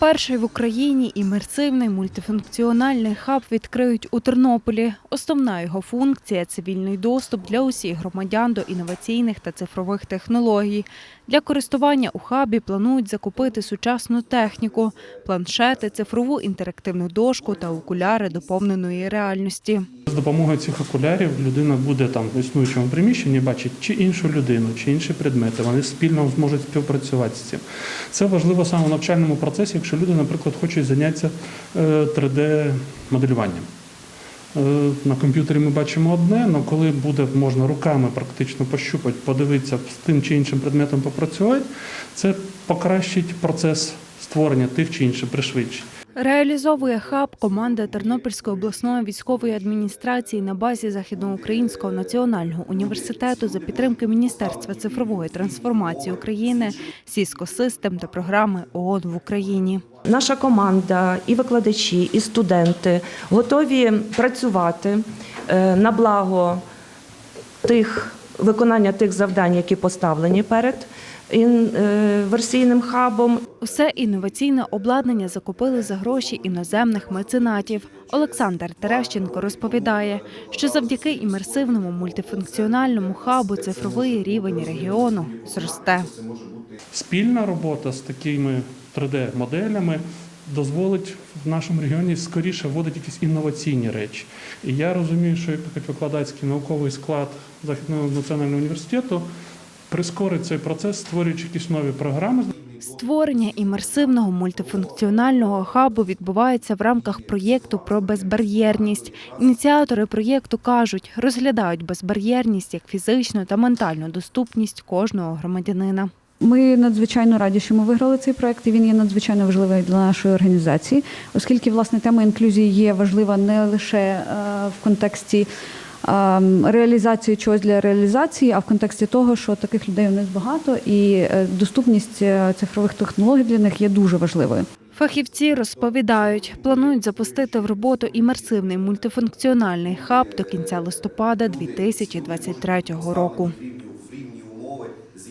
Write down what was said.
Перший в Україні імерсивний мультифункціональний хаб відкриють у Тернополі. Основна його функція цивільний доступ для усіх громадян до інноваційних та цифрових технологій. Для користування у хабі планують закупити сучасну техніку, планшети, цифрову інтерактивну дошку та окуляри доповненої реальності. З допомогою цих окулярів людина буде там в існуючому приміщенні бачити чи іншу людину, чи інші предмети. Вони спільно зможуть співпрацювати з цим. Це важливо саме в навчальному процесі, якщо люди, наприклад, хочуть зайнятися 3D-моделюванням. Е, На комп'ютері ми бачимо одне, але коли буде можна руками практично пощупати, подивитися з тим чи іншим предметом попрацювати, це покращить процес створення тих чи інших пришвидшить. Реалізовує хаб команда Тернопільської обласної військової адміністрації на базі Західноукраїнського національного університету за підтримки Міністерства цифрової трансформації України, Сіско Систем та програми ООН в Україні. Наша команда, і викладачі, і студенти готові працювати е, на благо тих виконання тих завдань, які поставлені перед версійним хабом. Усе інноваційне обладнання закупили за гроші іноземних меценатів. Олександр Терещенко розповідає, що завдяки імерсивному мультифункціональному хабу цифровий рівень регіону зросте. Спільна робота з такими 3D-моделями дозволить в нашому регіоні скоріше вводити якісь інноваційні речі. І я розумію, що як викладацький науковий склад Західного національного університету прискорить цей процес, створюючи якісь нові програми. Створення імерсивного мультифункціонального хабу відбувається в рамках проєкту про безбар'єрність. Ініціатори проєкту кажуть, розглядають безбар'єрність як фізичну та ментальну доступність кожного громадянина. Ми надзвичайно раді, що ми виграли цей проект, і він є надзвичайно важливий для нашої організації, оскільки власне тема інклюзії є важлива не лише е, в контексті е, реалізації чогось для реалізації, а в контексті того, що таких людей у них багато, і е, доступність е, цифрових технологій для них є дуже важливою. Фахівці розповідають, планують запустити в роботу імерсивний мультифункціональний хаб до кінця листопада 2023 року.